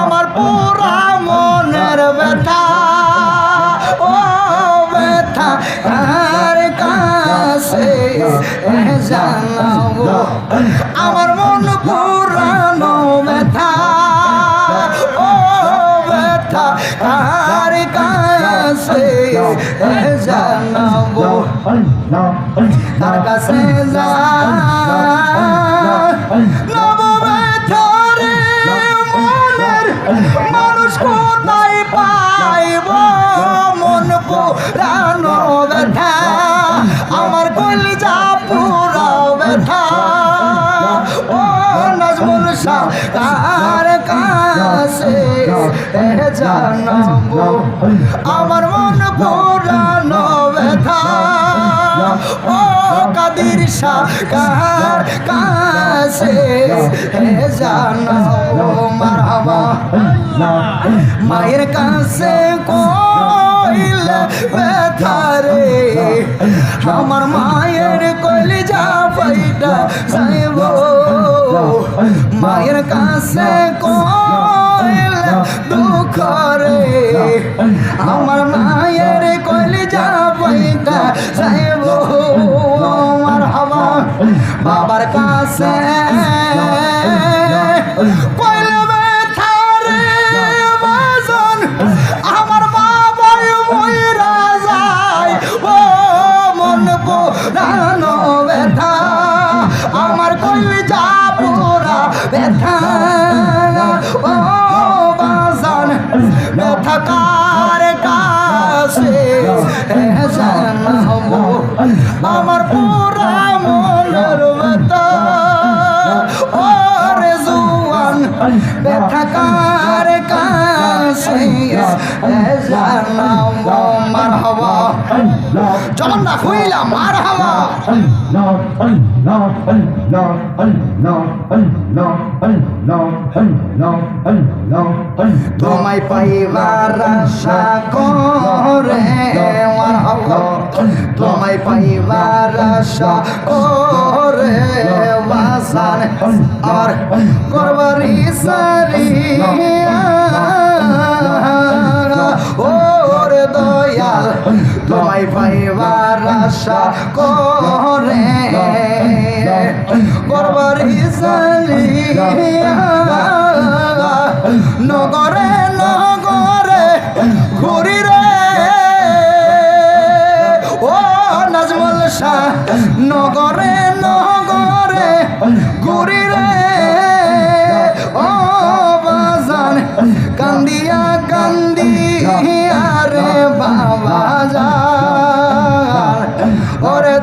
আমার পুরা মনের ব্যথা। ও ব্যথা আর কাছে জানাব? আমার মন পুরানো ব্যথা। ও ব্যথা আর কাছে জানাব? তার কাছে যা তার কাছে জানাব, আমার মন পুরানো ব্যথা। ও কাদির শাহ কাছে জানাব, মারহাবা। মায়ের কাছে কইল ব্যথারে আমার মায়ের কলিজা পাইটা যাইব মায়ের কাছে কইল দুঃখ রে আমার মায়ের কলিজা পাইটা যাইব আমার বাবার কাছে আমার পুরা মনের ব্যথা ওরে জুয়ান ব্যথা কার কাছে? মারহাবা। চলন না খুইলা মারহাবা। তোমায় পাইবার আশা করে মারহাবা তোমায় পাইবার আশা করে বাসান আর করবারি সারিয়া আশা করে। করবার নগরে নগরে ঘুরি রে। ও নাজমল শাহ নগরে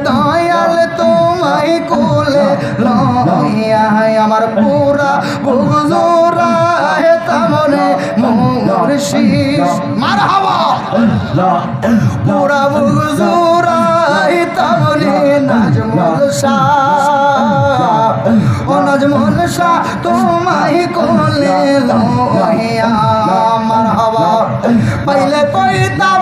দয়াল তোমায় কোলে লইয়া আমার পুরা বুকজোরা তামনে মোর শীষ। মার হাওয়া পুরা বুকজোরা তামনে নাজমুল শাহ। ও নাজমুল শাহ তোমায় কোলে লইয়া আমার হাওয়া পাইলে পাইতাম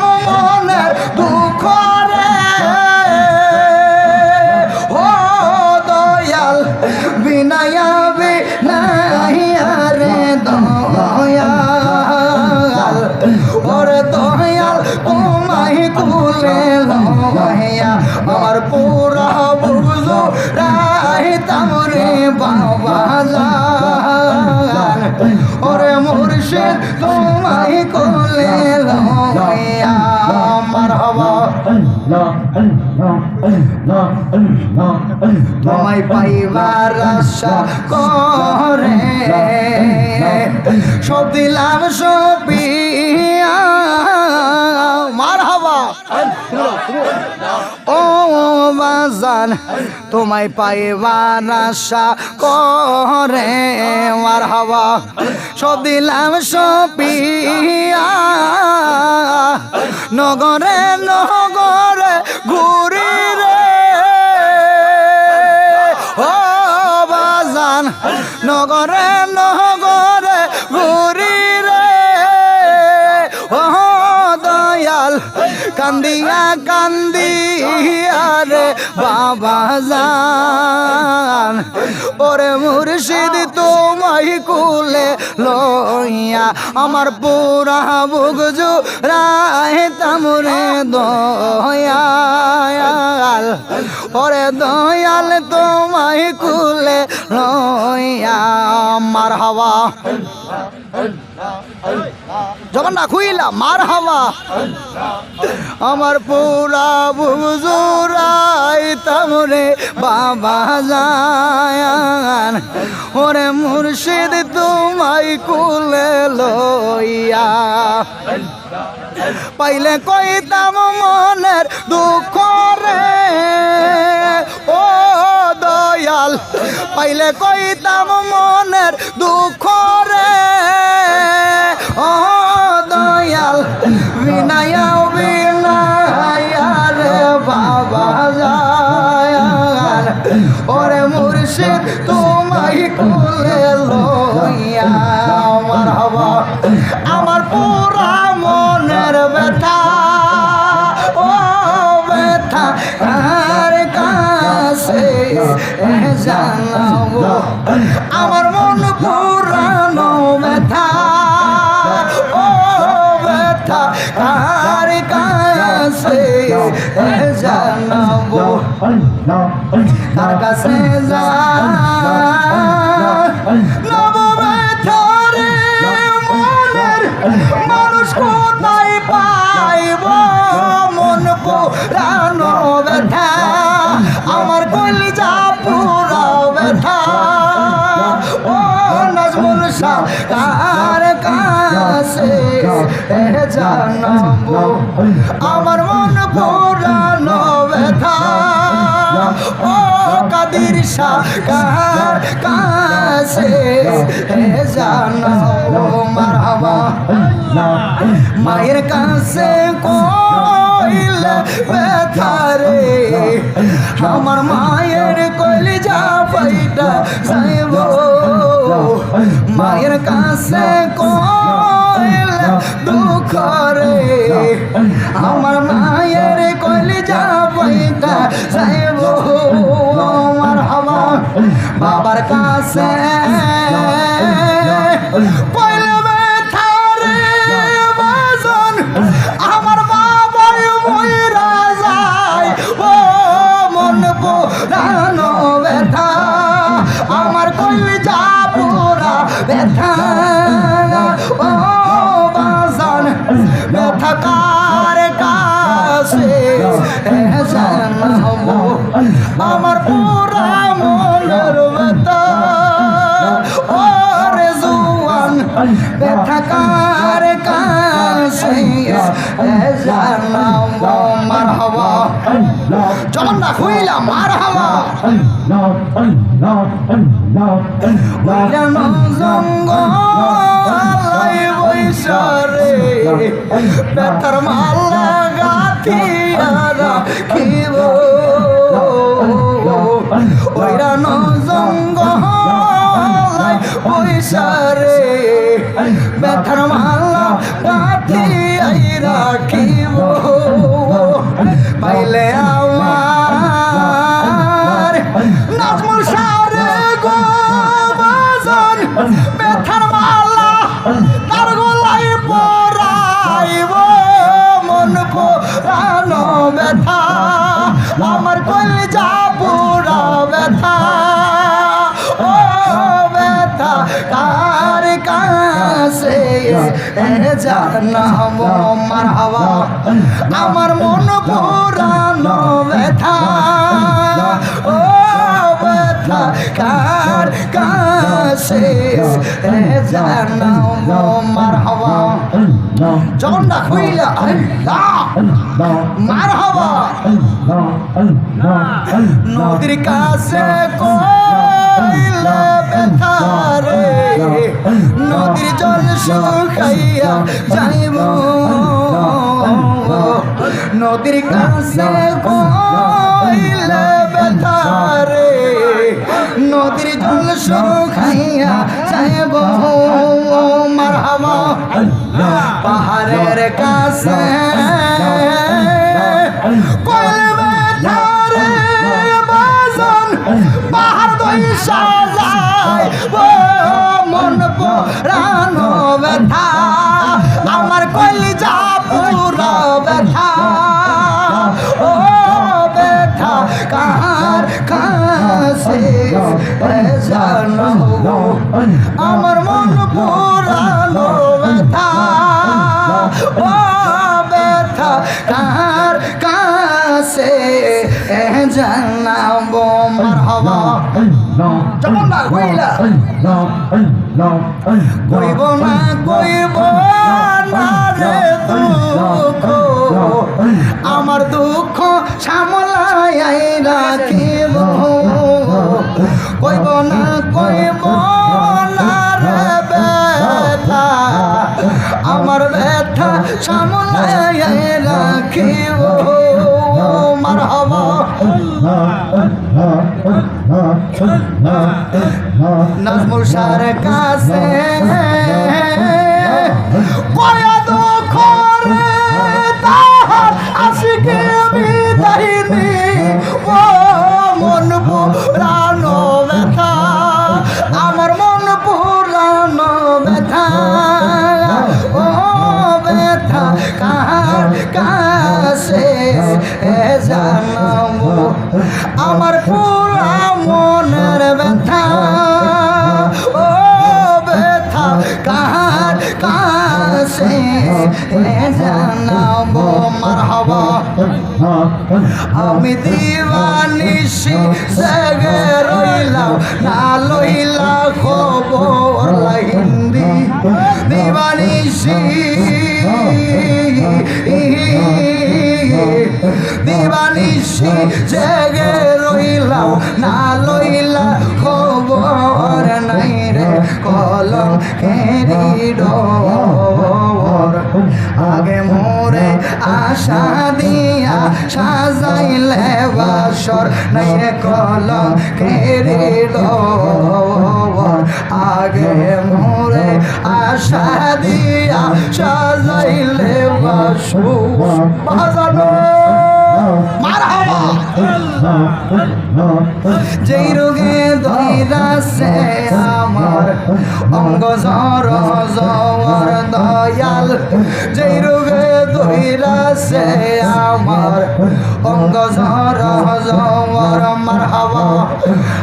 লইয়া আমার পুরা বুঝো রাই তামরে ওরে তোমায় তোমায় পাইবার আশা করে। সব দিলাম সপিয়া বাজান তোমায় পাইবার আশা করে। মার হাবা সব দিলাম সপিয়া। নগরে নগরে ঘুরি রে। ও বাজান, নগরে নগরে ঘুরি রে। ও দয়াল, কান্দিয়া কান্দিয়া রে বাবা জান। ওরে মুর্শিদ তো তোমায় কুলে লইয়া আমার পুরা বুগজু রায় তামরে দয়াল। ওরে দয়াল, তোমায় কুলে লইয়া আমার হাওয়া যখন না খুইলা মার হাওয়া আমার পুরা বুজুরাই তামরে বাবা জায়ান। ওরে মুর্শিদ, তোমায় কুলে লইয়া। পাইলে কইতাম মনের দুঃখ রে। ও দয়াল, পাইলে কইতাম মনের দুঃখ রে। কুলে লইয়া আমার হবা। আমার পুরা মনের ব্যথা। ও ব্যথা, কার কাছে জানাব? আমার মন পুরানো ব্যথা। ও ব্যথা, কার কাছে জানাব? কার কাছে যা আমার মন পুরানো ও কাদির মায়ের কাছে কইল ব্যথারে আমার মায়ের কলিজা পাইটা যাইব। মায়ের কাছে কইল দুঃখ রে আমার মায়ের কলে পাইটা সাহেব আমার বাবার কাছে। মার হওয়া যখন না হইলা মার বইলাম জঙ্গলাই বৈশারে বেতার মাল্লা গাথিয়া রাখিব ওইরান জঙ্গলাই বৈশারে মাল্লা গাথিয়াই রাখিব পাইলে আমার মন পুরানো ব্যথা। ও ব্যথা, কার কাছে? জানাম আমার হাওয়া মার হাওয়া নদীর কাছে কইলে ব্যথা রে নদীর জল শুকাইয়া যাইব নদীর কাছে কইলে ব্যথা রে নদীর জল শুকাইয়া যাইব মার হাওয়া পাহাড়ের কাছে সাজায় মন প্রাণ ব্যথা। কইব না কইব না রে দুঃখ। আমার দুঃখ সামলাই রাখিব। কইব না কইব না রে ব্যথা। আমার ব্যথা সামলাই রাখিব। মার হবা। নাজমুল সার কাছে। ও মন পুরানো ব্যথা, আমার মন পুরানো ব্যথা। ও ব্যথা কার কাছে জানাব আমার আমি দিবানিসি জেগে রইলাম, না লইলা খবর হিন্দি। দিবানিসি দিবানিসি জেগে রইলাম, না লইলা খবর নাই রে, কলম খেরি আগে মোরে আশা দিয়া সাজাইলে বাসর, নাই কলম ডর আগে মোরে আশা দিয়া সাজাইলে বাসর, বাজানো। যেই রোগে ধৈরাছে আমার, অঙ্গ জর জর দয়াল যেই রোগে ধৈরাছে আমার, অঙ্গ জর জর মারহাবা।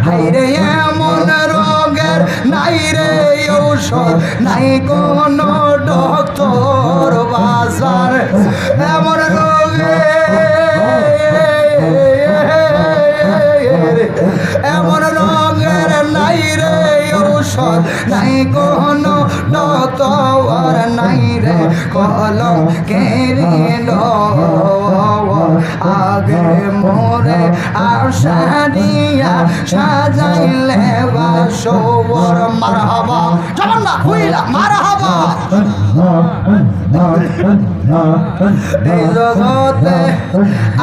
হাইরে এমন রোগের নাই রে ঔষধ, নাই কোন ডক্টর বাজার। এমন রোগে, এমন রঙের নাই রে ঔষধ নাই কোন ডক্টর নাই রে কলম কেরি আগে মোরে আশা দিয়া সাজাইলে বাসবর মার হবা যেমন না হইলা মার হবা এই জগতে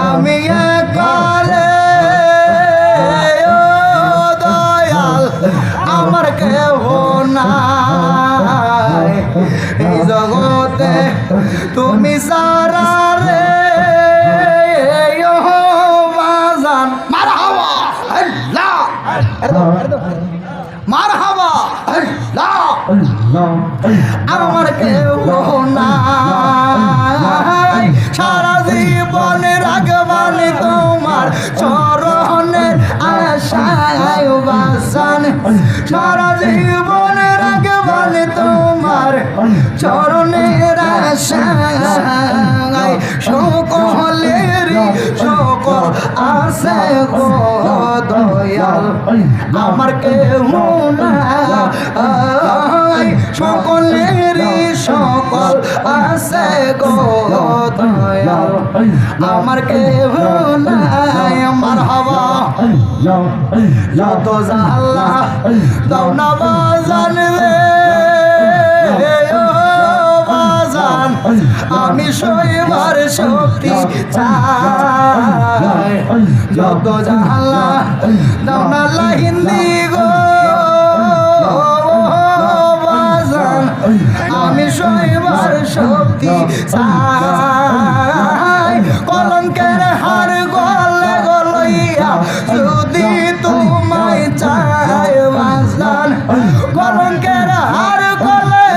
আমি একালে আমার কেহ নাই। এই জগতে তুমি সারা রে বাজান মার হাওয়া মার হাওয়া আমার কেউ সারা জীবন রাগবান তোমার চরণের আশায় সকলের সকল আছে গো দয়াল। আমার কেউ নাই। সকলের আছে গো দয়াল। আমার নাই, আমার যত জাল্লা দাও না বাজান রে ও বাজান, আমি শৈবার শক্তি চাই। যত জাল্লা দাও না লাহিন্দি গো আমি শৈবার শক্তি কলঙ্কের হার গলে গলইয়া যদি তোমায় চাই বাজান কলঙ্কের হার গলে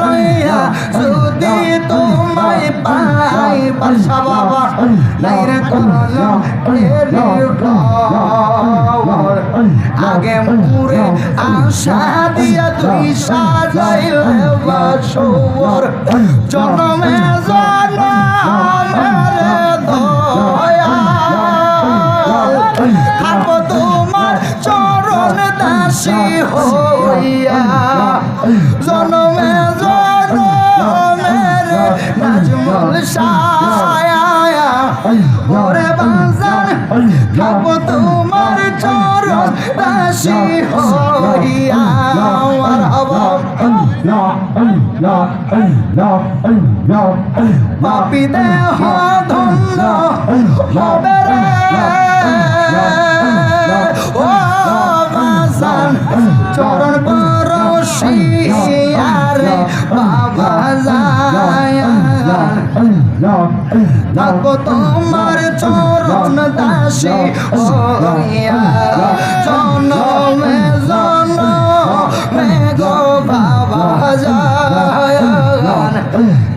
লইয়া যদি তোমায় পাই বাসা লাইরে আগে মুরে আশা দিয়া তুই সাজাইলে বাসর জনমে জনমে জনমে জনমে নাজমুল শাহ। ওরে বাজার, খাব তোমার চরণ দাসী হইয়া আমার হবা। পাপি দেহ ধন্য হবে রে। ও বাজান চরণ পরশিয়ারে বাবা যায়। থাকো তোমার চরণ দাসী হইয়া জনমে জনমে গো বাবা যায়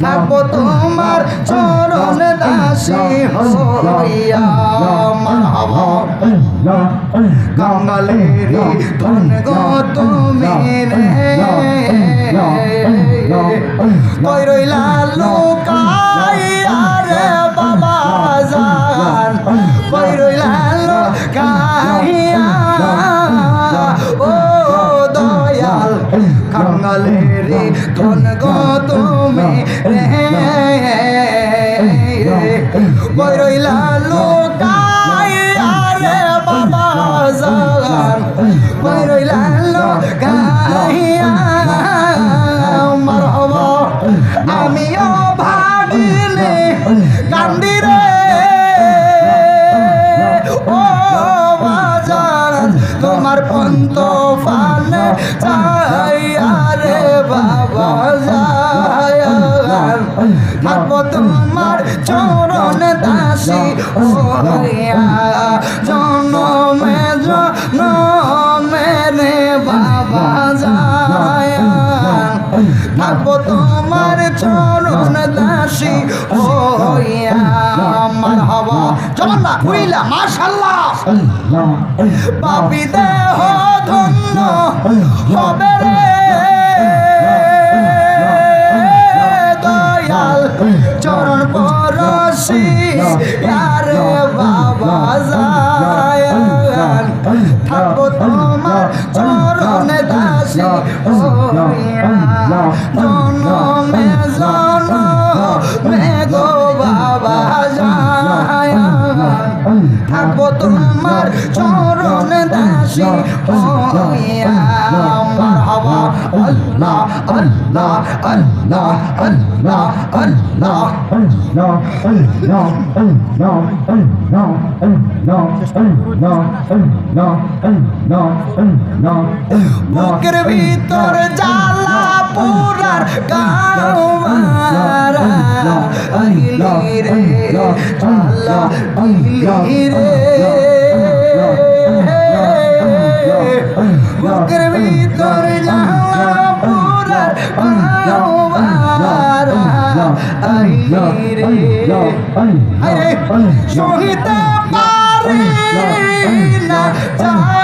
থাকো তোমার চরণ দাসী হইয়া কাঙ্গালেরি ধন গো তুমি রে। কই রইলা লোকাইয়া কাঙ্গালেরি ধন গো তুমি রে? কই রইলা লোকাইয়া রে বাবা জান। কই রইলা লোকাইয়া মারহাবা আমিও ভাগিনে কান্দি রে। ও বাজার তোমার পন্ত ফানে চাইয়া বাবা যায় থাকব তোমার চরণ দাসী হইয়া জনমে জনমে রে বাবা যায় থাকব তোমার চরণ দাসী হইয়া আমার হবা চল না মাশাল্লাহ পাপি দেহ পরশি আরে বাবা যায়ান থাকব তোমার চরণে দাসি জনমে জনমে গো বাবা থাকব তোমার চরণ দাসী হইয়া মারহাবা আল্লাহ আল্লাহ আল্লাহ আল্লাহ আল্লাহ বুকের ভিতর জ্বালা পুরার কামারা আইলি রে। জ্বালা আইলি রে। বুকের ভিতর জ্বালা পুরার কামারা আইলি রে। আরে সহিতে পারি না পড়তে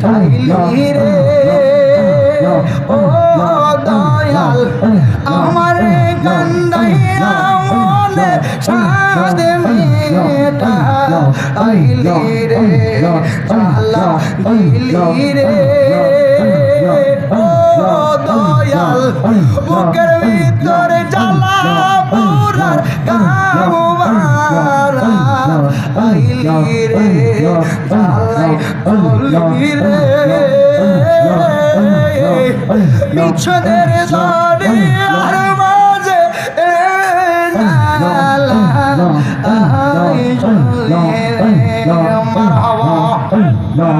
ঠাইলি রে ও দয়াল আমার গন্ধাইয়া রে দয়াল বুকের ভিতর জ্বালা পুরার কামবারা আইলি রে চালাই বলি রে পিছনের জড়ি আর মাঝে নালা আই মারহাবা লা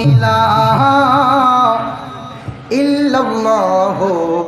ইলাহা